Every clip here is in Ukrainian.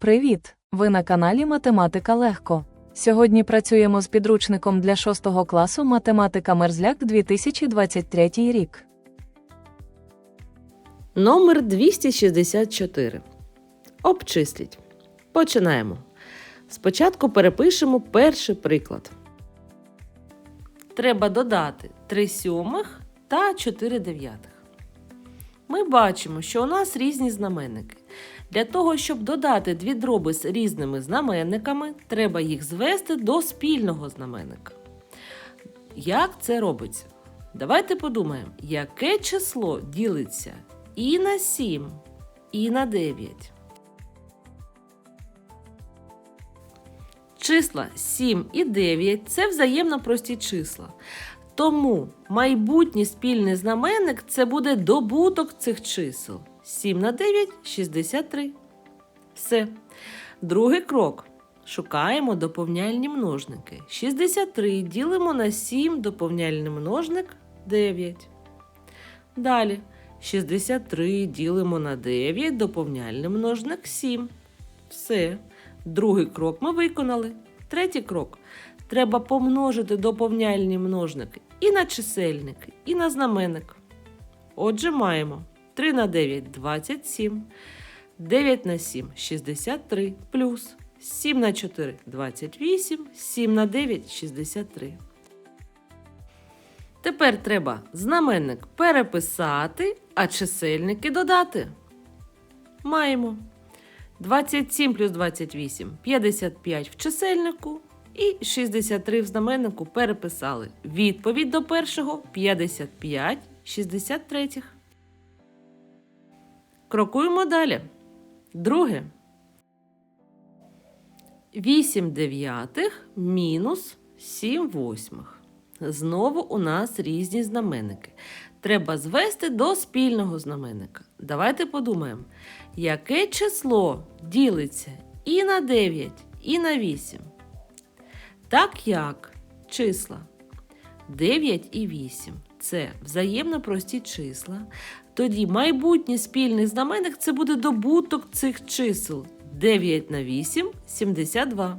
Привіт! Ви на каналі Математика Легко. Сьогодні працюємо з підручником для 6 класу Математика Мерзляк 2023 рік. Номер 264. Обчисліть. Починаємо. Спочатку перепишемо перший приклад. Треба додати 3 сьомих та 4 дев'ятих. Ми бачимо, що у нас різні знаменники. Для того, щоб додати дві дроби з різними знаменниками, треба їх звести до спільного знаменника. Як це робиться? Давайте подумаємо, яке число ділиться і на 7, і на 9. Числа 7 і 9 це взаємно прості числа. Тому майбутній спільний знаменник це буде добуток цих чисел. 7 на 9 63. Все. Другий крок. Шукаємо доповняльні множники. 63 ділимо на 7 доповняльний множник 9. Далі 63 ділимо на 9 доповняльний множник 7. Все. Другий крок ми виконали. Третій крок. Треба помножити доповняльні множники і на чисельник, і на знаменник. Отже, маємо 3 на 9 27, 9 на 7 63, плюс 7 на 4 28, 7 на 9 63. Тепер треба знаменник переписати, а чисельники додати. Маємо 27 плюс 28 55 в чисельнику і 63 в знаменнику переписали. Відповідь до першого 55 63. Крокуємо далі. Друге. 8 дев'ятих мінус 7 восьмих. Знову у нас різні знаменники. Треба звести до спільного знаменника. Давайте подумаємо, яке число ділиться і на 9, і на 8. Так як числа 9 і 8 це взаємно прості числа, тоді майбутній спільний знаменник це буде добуток цих чисел 9 на 8 72.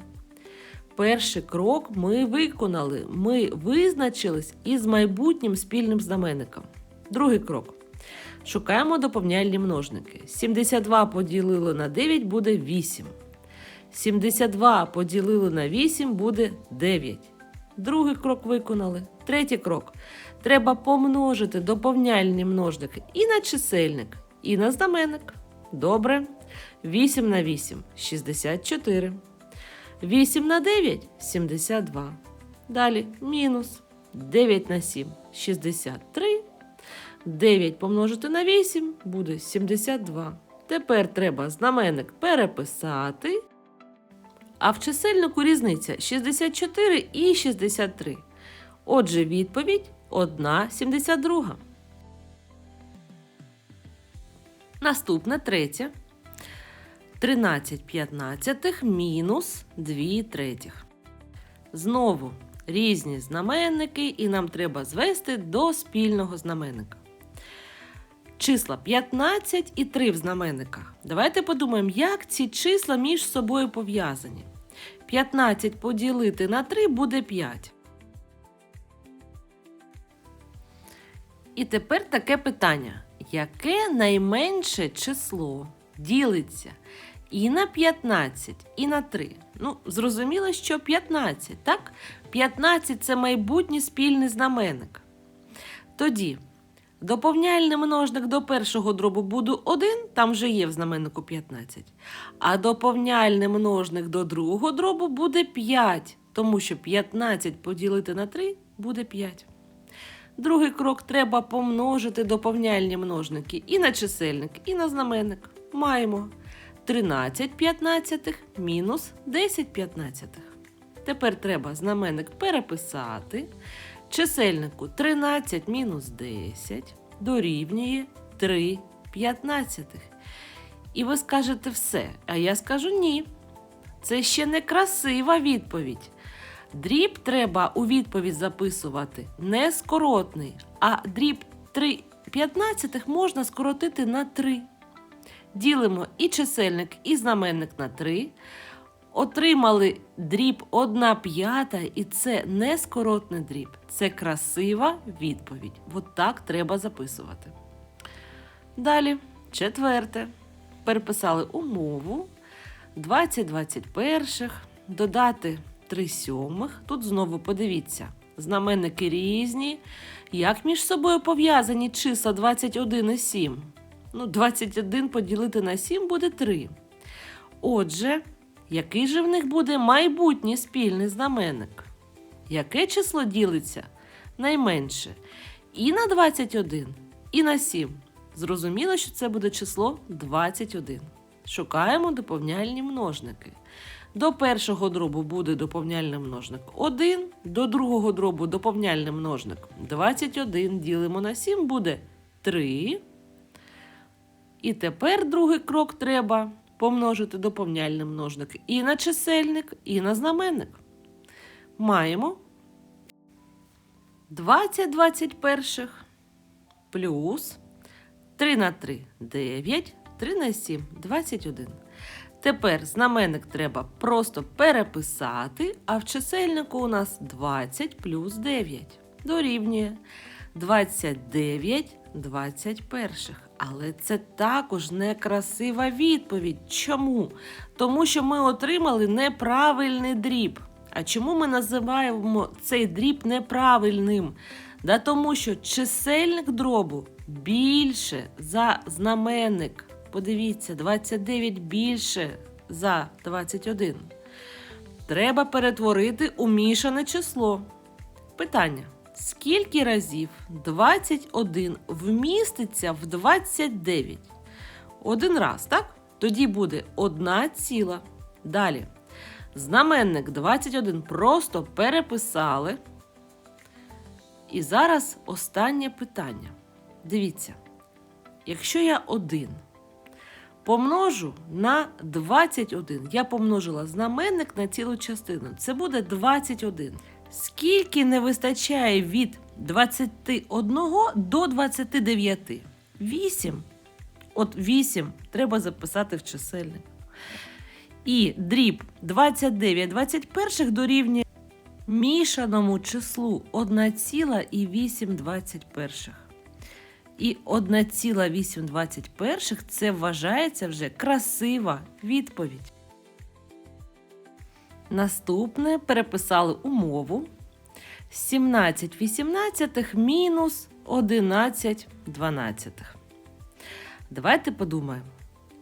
Перший крок ми виконали. Ми визначились із майбутнім спільним знаменником. Другий крок. Шукаємо доповняльні множники. 72 поділили на 9 буде 8. 72 поділили на 8 буде 9. Другий крок виконали. Третій крок. Треба помножити доповняльні множники і на чисельник, і на знаменник. Добре. 8 на 8 64. 8 на 9 72. Далі мінус 9 на 7 63. 9 помножити на 8 буде 72. Тепер треба знаменник переписати. А в чисельнику різниця 64 і 63. Отже, відповідь 1,72. Наступне третє. 13 п'ятнадцятих мінус 2 третіх. Знову різні знаменники, і нам треба звести до спільного знаменника. Числа 15 і 3 в знаменниках. Давайте подумаємо, як ці числа між собою пов'язані. 15 поділити на 3 буде 5. І тепер таке питання: яке найменше число ділиться і на 15, і на 3? Ну, зрозуміло, що 15, так? 15 це майбутній спільний знаменник. Тоді доповняльний множник до першого дробу буде 1, там вже є в знаменнику 15. А доповняльний множник до другого дробу буде 5, тому що 15 поділити на 3 буде 5. Другий крок треба помножити доповняльні множники і на чисельник, і на знаменник. Маємо 13 п'ятнадцятих мінус 10 п'ятнадцятих. Тепер треба знаменник переписати. Чисельнику 13 мінус 10 дорівнює 3 п'ятнадцятих. І ви скажете все, а я скажу ні. Це ще не красива відповідь. Дріб треба у відповідь записувати не скоротний, а дріб 3 п'ятнадцятих можна скоротити на 3. Ділимо і чисельник, і знаменник на 3. Отримали дріб 1 п'ята, і це не скоротний дріб, це красива відповідь. От так треба записувати. Далі, четверте. Переписали умову. 20 21, додати 3 сьомих. Тут знову подивіться, знаменники різні. Як між собою пов'язані числа 21 і 7? Ну, 21 поділити на 7 буде 3. Отже, який же в них буде майбутній спільний знаменник? Яке число ділиться найменше? І на 21, і на 7. Зрозуміло, що це буде число 21. Шукаємо доповняльні множники. До першого дробу буде доповняльний множник 1, до другого дробу доповняльний множник 21. Ділимо на 7 буде 3. І тепер другий крок треба помножити доповняльний множник і на чисельник, і на знаменник. Маємо 20 21 плюс 3 на 3 9, 3 на 7 21. Тепер знаменник треба просто переписати, а в чисельнику у нас 20 плюс 9 дорівнює 29 21. Але це також некрасива відповідь. Чому? Тому що ми отримали неправильний дріб. А чому ми називаємо цей дріб неправильним? Да тому що чисельник дробу більше за знаменник. Подивіться, 29 більше за 21. Треба перетворити у мішане число. Питання: скільки разів 21 вміститься в 29? Один раз, так? Тоді буде 1 ціла. Далі. Знаменник 21 просто переписали. І зараз останнє питання. Дивіться, якщо я 1 помножу на 21, я помножила знаменник на цілу частину, це буде 21. Скільки не вистачає від 21 до 29? 8. От 8 треба записати в чисельник. І дріб 29 21 дорівнює мішаному числу 1,8 21. І 1,8 21 це вважається вже красива відповідь. Наступне переписали умову. 17 18 мінус 11 12. Давайте подумаємо,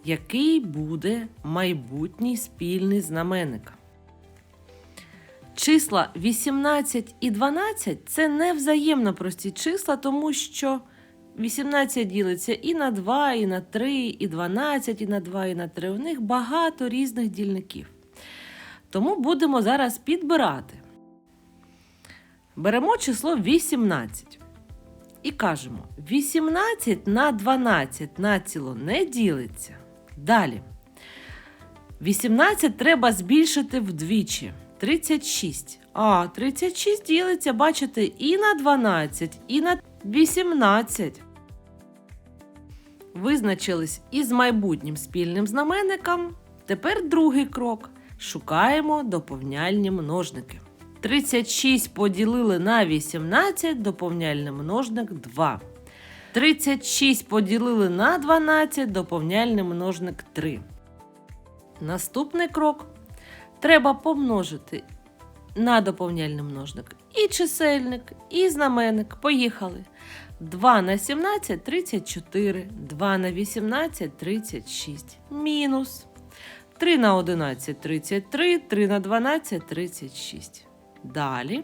який буде майбутній спільний знаменник. Числа 18 і 12 це не взаємно прості числа, тому що 18 ділиться і на 2, і на 3, і 12, і на 2, і на 3. У них багато різних дільників. Тому будемо зараз підбирати. Беремо число 18 і кажемо: 18 на 12 націло не ділиться. Далі. 18 треба збільшити вдвічі. 36. А, 36 ділиться, бачите, і на 12, і на 18. Визначились із майбутнім спільним знаменником. Тепер другий крок. Шукаємо доповняльні множники. 36 поділили на 18, доповняльний множник 2. 36 поділили на 12, доповняльний множник 3. Наступний крок. Треба помножити на доповняльний множник і чисельник, і знаменник. Поїхали. 2 на 17 34, 2 на 18 36. Мінус. 3 на 11 33, 3 на 12 36. Далі.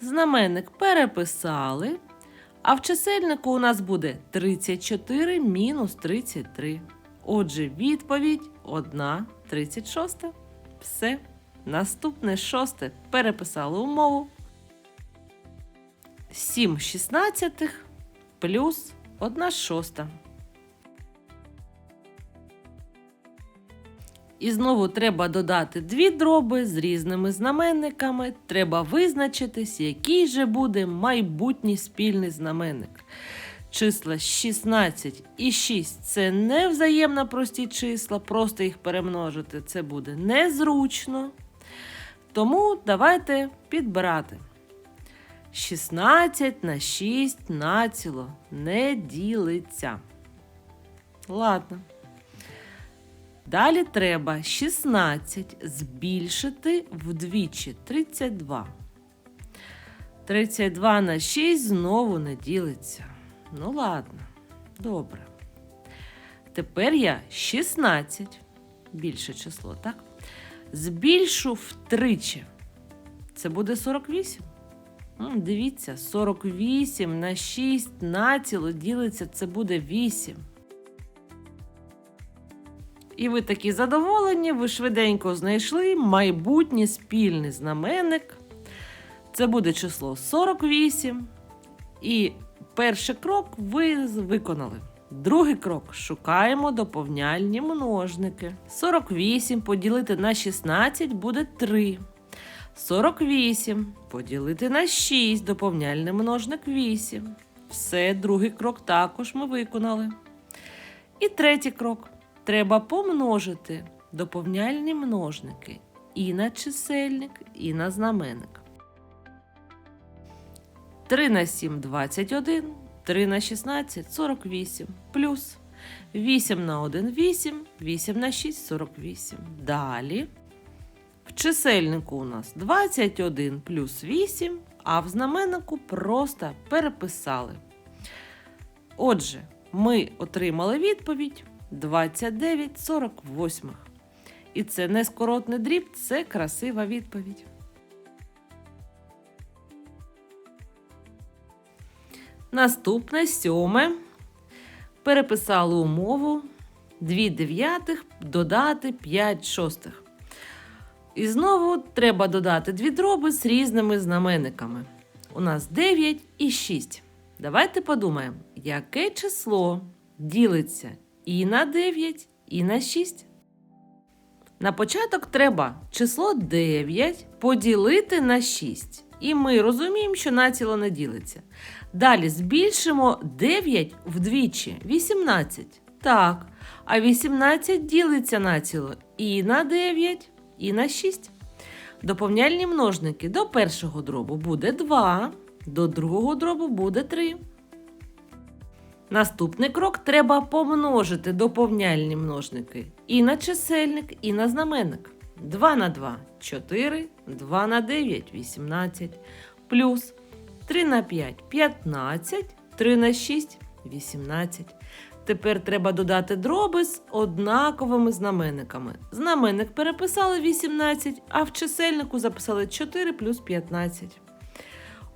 Знаменник переписали. А в чисельнику у нас буде 34 мінус 33. Отже, відповідь 1 36. Все. Наступне шосте переписали умову. 7 шістнадцятих плюс 1 шоста. І знову треба додати дві дроби з різними знаменниками. Треба визначитись, який же буде майбутній спільний знаменник. Числа 16 і 6 це не взаємно прості числа, просто їх перемножити це буде незручно. Тому давайте підбирати. 16 на 6 націло не ділиться. Ладно. Далі треба 16 збільшити вдвічі 32. 32 на 6 знову не ділиться. Ну ладно, добре. Тепер я 16, більше число, так? Збільшу втричі. Це буде 48. Дивіться, 48 на 6 націло ділиться, це буде 8. І ви такі задоволені, ви швиденько знайшли майбутній спільний знаменник. Це буде число 48. І перший крок ви виконали. Другий крок шукаємо доповняльні множники. 48 поділити на 16 буде 3. 48 поділити на 6 доповняльний множник 8. Все, другий крок також ми виконали. І третій крок. Треба помножити доповняльні множники і на чисельник, і на знаменник. 3 на 7 21, 3 на 16 48, плюс 8 на 1 8, 8 на 6 48. Далі в чисельнику у нас 21 плюс 8, а в знаменнику просто переписали. Отже, ми отримали відповідь 29 48. І це не скоротний дріб, це красива відповідь. Наступне сьоме. Переписали умову 2 дев'ятих додати 5 шостих. І знову треба додати дві дроби з різними знаменниками. У нас 9 і 6. Давайте подумаємо, яке число ділиться і на 9, і на 6. На початок треба число 9 поділити на 6. І ми розуміємо, що націло не ділиться. Далі збільшимо 9 вдвічі 18. Так. А 18 ділиться націло і на 9, і на 6. Доповняльні множники до першого дробу буде 2, до другого дробу буде 3. Наступний крок треба помножити доповняльні множники і на чисельник, і на знаменник. 2 на 2 4, 2 на 9 18, плюс 3 на 5 15, 3 на 6 18. Тепер треба додати дроби з однаковими знаменниками. Знаменник переписали 18, а в чисельнику записали 4 плюс 15.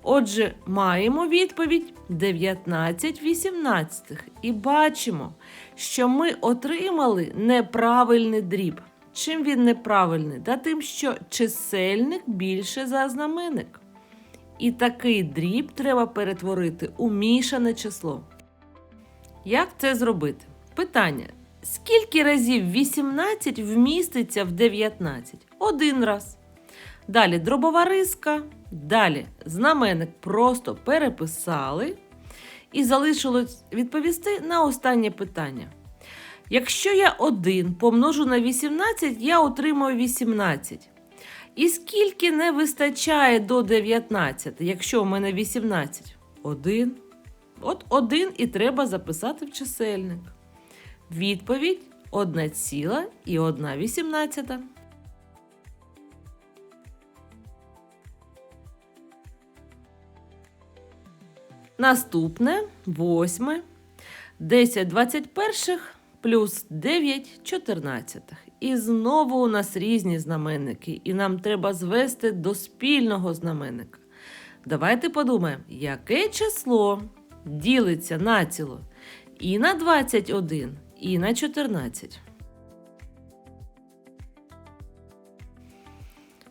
Отже, маємо відповідь 19 вісімнадцятих. І бачимо, що ми отримали неправильний дріб. Чим він неправильний? Та тим, що чисельник більше за знаменник. І такий дріб треба перетворити у мішане число. Як це зробити? Питання: скільки разів 18 вміститься в 19? Один раз. Далі дробова риска. Далі знаменник просто переписали. І залишилось відповісти на останнє питання. Якщо я 1 помножу на 18, я отримаю 18. І скільки не вистачає до 19, якщо у мене 18? 1. От 1 і треба записати в чисельник. Відповідь 1 ціла і 1 вісімнадцята. Наступне восьме. 10 21 плюс 9 14. І знову у нас різні знаменники, і нам треба звести до спільного знаменника. Давайте подумаємо, яке число ділиться націло і на 21, і на 14.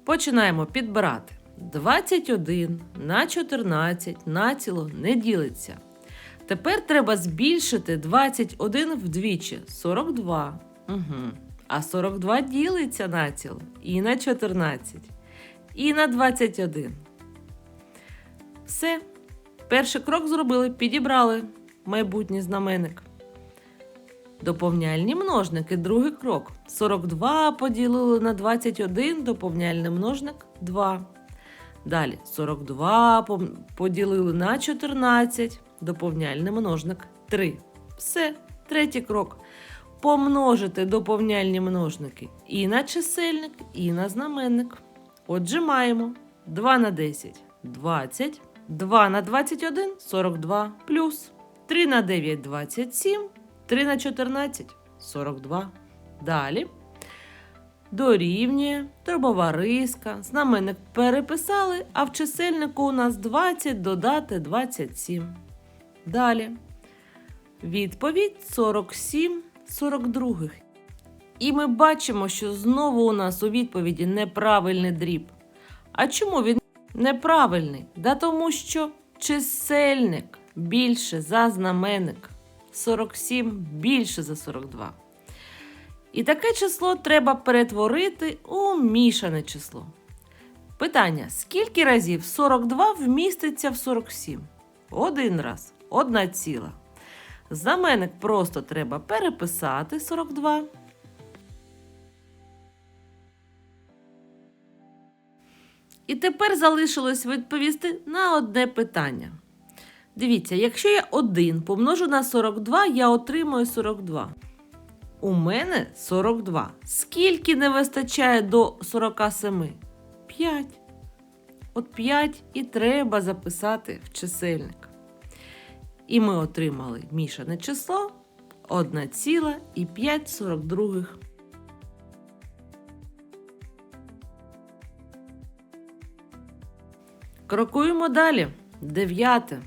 Починаємо підбирати. 21 на 14 націло не ділиться. Тепер треба збільшити 21 вдвічі 42. Угу. А 42 ділиться націло і на 14, і на 21. Все. Перший крок зробили, підібрали. майбутній знаменник. Доповняльні множники, другий крок. 42 поділили на 21, доповняльний множник 2. Далі 42 поділили на 14, доповняльний множник 3. Все, третій крок. Помножити доповняльні множники і на чисельник, і на знаменник. Отже, маємо 2 на 10 20, 2 на 21 42, плюс 3 на 9 27, 3 на 14 42. Далі дорівнює дробова риска. Знаменник переписали, а в чисельнику у нас 20 додати 27. Далі. Відповідь 47 42. І ми бачимо, що знову у нас у відповіді неправильний дріб. А чому він неправильний? Да тому що чисельник більше за знаменник. 47 більше за 42. І таке число треба перетворити у мішане число. Питання: скільки разів 42 вміститься в 47? Один раз, одна ціла. Знаменник просто треба переписати 42. І тепер залишилось відповісти на одне питання. Дивіться, якщо я 1 помножу на 42, я отримую 42. У мене 42. Скільки не вистачає до 47? 5. От 5 і треба записати в чисельник. І ми отримали мішане число 1,542. Крокуємо далі. Дев'яте.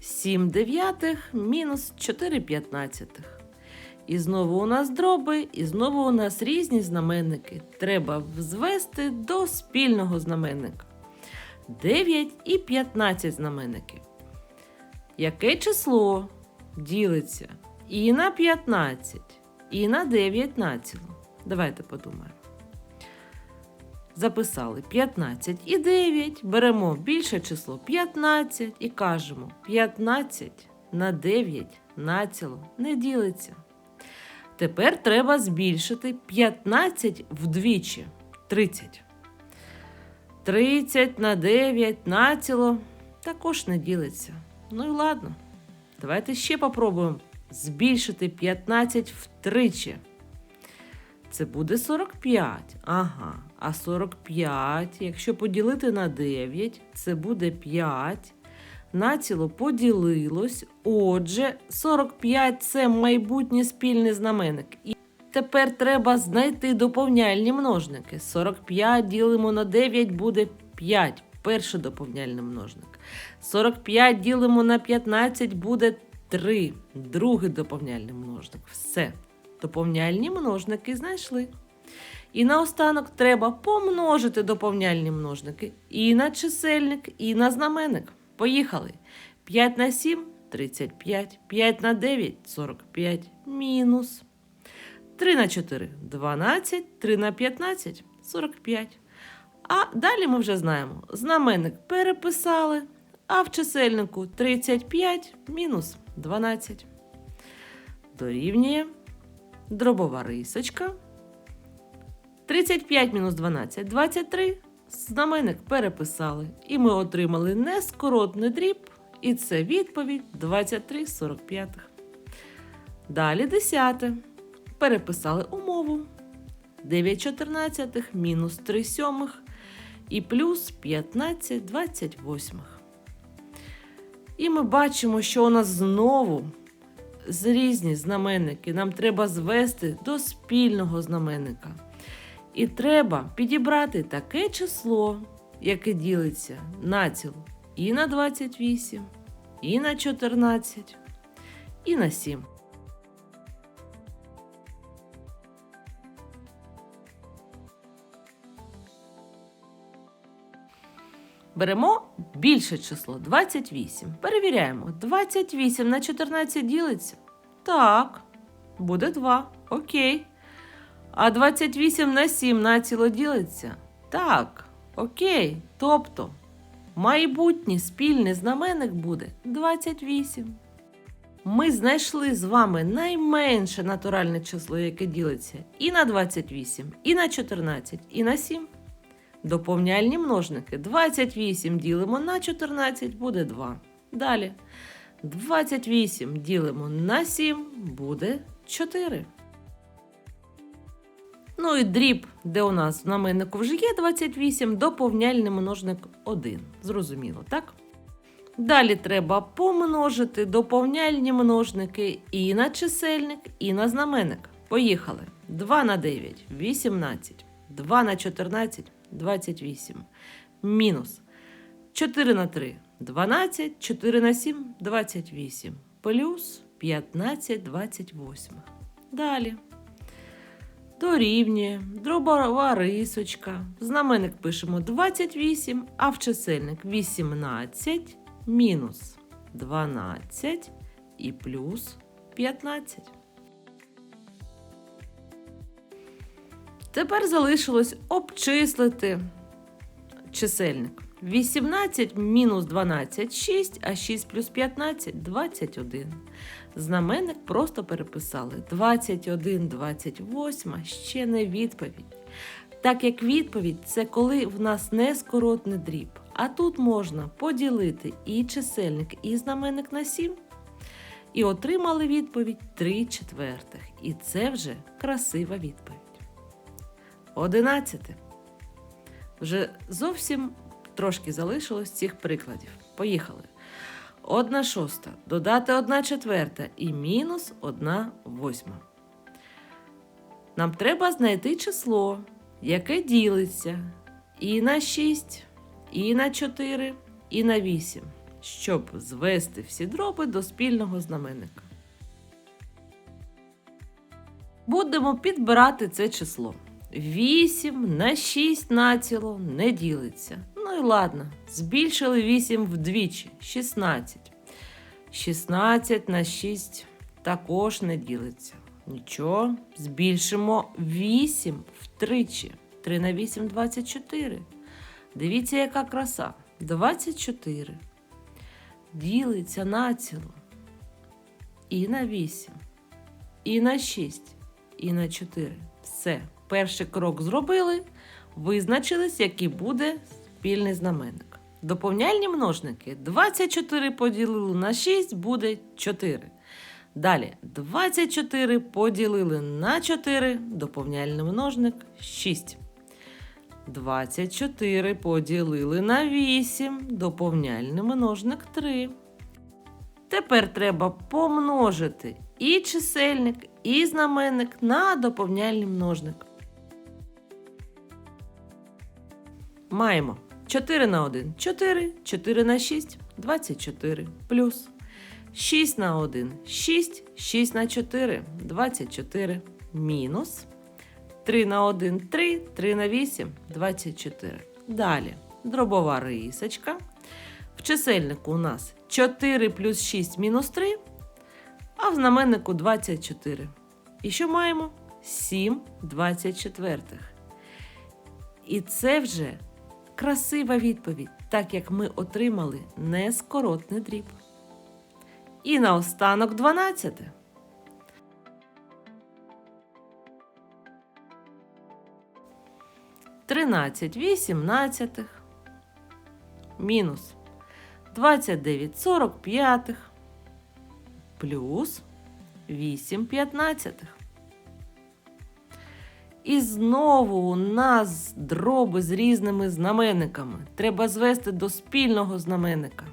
7 дев'ятих мінус 4 п'ятнадцятих. І знову у нас дроби, і знову у нас різні знаменники. Треба звести до спільного знаменника. 9 і 15 знаменників. Яке число ділиться і на 15, і на 9 націло? Давайте подумаємо. Записали 15 і 9. Беремо більше число 15 і кажемо 15 на 9 націло не ділиться. Тепер треба збільшити 15 вдвічі 30. 30 на 9 націло також не ділиться. Ну і ладно. Давайте ще попробуємо збільшити 15 втричі. Це буде 45. Ага. А 45, якщо поділити на 9, це буде 5. Націло поділилось. Отже, 45 це майбутній спільний знаменник. І тепер треба знайти доповняльні множники. 45 ділимо на 9 буде 5. Перший доповняльний множник. 45 ділимо на 15 буде 3. Другий доповняльний множник. Все. Доповняльні множники знайшли. І наостанок треба помножити доповняльні множники і на чисельник, і на знаменник. Поїхали. 5 на 7 35, 5 на 9 45, мінус. 3 на 4 12, 3 на 15 45. А далі ми вже знаємо, знаменник переписали, а в чисельнику 35 мінус 12. Дорівнює дробова рисочка. 35 мінус 12 23. Знаменник переписали. І ми отримали нескоротний дріб. І це відповідь 23 45. Далі 10. Переписали умову. 9 14 мінус 3 сьомих і плюс 15 28. І ми бачимо, що у нас знову різні знаменники. Нам треба звести до спільного знаменника. І треба підібрати таке число, яке ділиться націл і на 28, і на 14, і на 7. Беремо більше число 28. Перевіряємо. 28 на 14 ділиться. Так, буде 2. Окей. А 28 на 7 націло ділиться? Так, окей. Тобто, майбутній спільний знаменник буде 28. ми знайшли з вами найменше натуральне число, яке ділиться і на 28, і на 14, і на 7. Доповняльні множники 28 ділимо на 14 буде 2. Далі 28 ділимо на 7 буде 4. Ну і дріб, де у нас в знаменнику вже є 28, доповняльний множник 1. Зрозуміло, так? Далі треба помножити доповняльні множники і на чисельник, і на знаменник. Поїхали. 2 на 9 18. 2 на 14 28. Мінус 4 на 3 12, 4 на 7 28. Плюс 15 28. Далі. Дорівнює, дробова рисочка. В знаменник пишемо 28, а в чисельник 18 мінус 12 і плюс 15. Тепер залишилось обчислити чисельник. 18 мінус 12 6, а 6 плюс 15 21. Знаменник просто переписали. 21, 28 ще не відповідь. Так як відповідь це коли в нас не скоротний дріб. А тут можна поділити і чисельник, і знаменник на 7. І отримали відповідь 3 четвертих. І це вже красива відповідь. 11. Вже зовсім трошки залишилось цих прикладів. Поїхали. 1 шоста, додати 1 четверта і мінус 1 восьма. Нам треба знайти число, яке ділиться і на 6, і на 4, і на 8, щоб звести всі дроби до спільного знаменника. Будемо підбирати це число. 8 на 6 націло не ділиться. Ну і ладно, збільшили 8 вдвічі 16. 16 на 6 також не ділиться. Нічого, збільшимо 8 втричі. 3 на 8 24. Дивіться, яка краса. 24. Ділиться націло. І на 8, і на 6, і на 4. Все. Перший крок зробили, визначились, який буде спільний знаменник. Доповняльні множники 24 поділили на 6 буде 4. Далі 24 поділили на 4, доповняльний множник 6. 24 поділили на 8, доповняльний множник 3. Тепер треба помножити і чисельник, і знаменник на доповняльний множник. Маємо 4 на 1 4, 4 на 6 24, плюс 6 на 1 6, 6 на 4 24, мінус 3 на 1 3, 3 на 8 24. Далі дробова рисочка. В чисельнику у нас 4 плюс 6 мінус 3, а в знаменнику 24. І що маємо? 7 24. І це вже красива відповідь, так як ми отримали нескоротний дріб. І наостанок 12. Тринадцять вісімнадцятих мінус 29 сорок п'ятих плюс 8 п'ятнадцятих. І знову у нас дроби з різними знаменниками. Треба звести до спільного знаменника.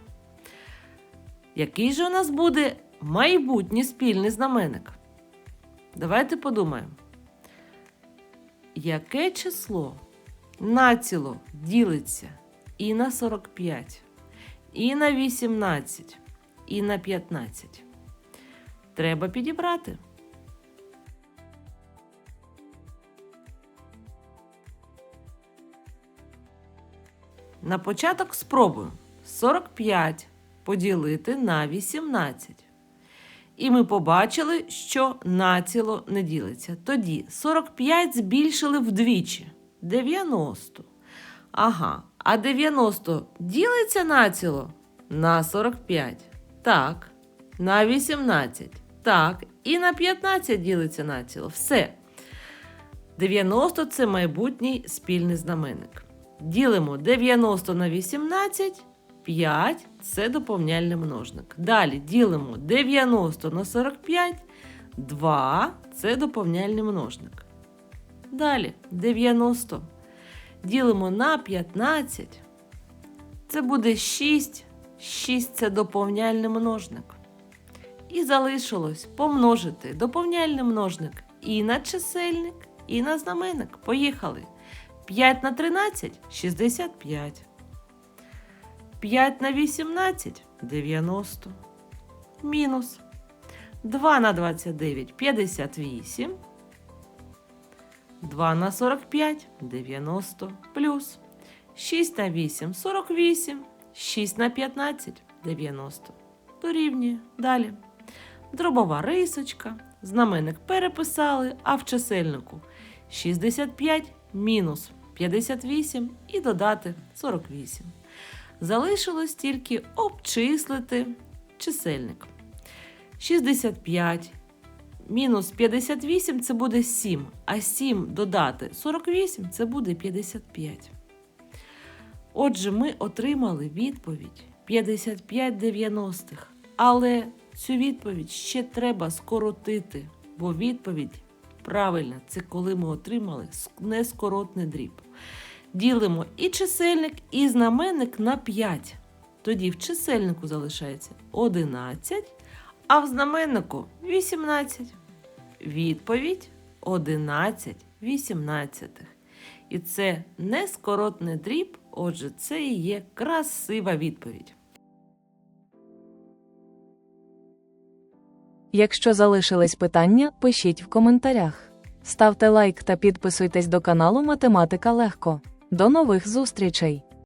Який же у нас буде майбутній спільний знаменник? Давайте подумаємо. Яке число націло ділиться і на 45, і на 18, і на 15? Треба підібрати. На початок спробую 45 поділити на 18. І ми побачили, що націло не ділиться. Тоді 45 збільшили вдвічі 90. Ага, а 90 ділиться націло на 45. Так. на 18. Так, і на 15 ділиться націло. Все. 90 це майбутній спільний знаменник. Ділимо 90 на 18, 5 це доповняльний множник. Далі ділимо 90 на 45, 2 це доповняльний множник. Далі 90 ділимо на 15. Це буде 6. 6 це доповняльний множник. І залишилось помножити доповняльний множник і на чисельник, і на знаменник. Поїхали. 5 на 13 65. 5 на 18 90. Мінус. 2 на 29 58. 2 на 45 90. Плюс. 6 на 8 48. 6 на 15 90. Дорівнює. Далі. Дробова рисочка. Знаменник переписали, а в чисельнику 65 мінус 58 і додати 48. Залишилось тільки обчислити чисельник. 65 мінус 58 це буде 7, а 7 додати 48 це буде 55. Отже, ми отримали відповідь 55 90-х. Але цю відповідь ще треба скоротити, бо відповідь правильна це коли ми отримали нескоротний дріб. Ділимо і чисельник, і знаменник на 5. Тоді в чисельнику залишається 11, а в знаменнику 18. Відповідь 11 18. І це нескоротний дріб, отже, це і є красива відповідь. Якщо залишились питання, пишіть в коментарях. Ставте лайк та підписуйтесь до каналу Математика Легко. До нових зустрічей!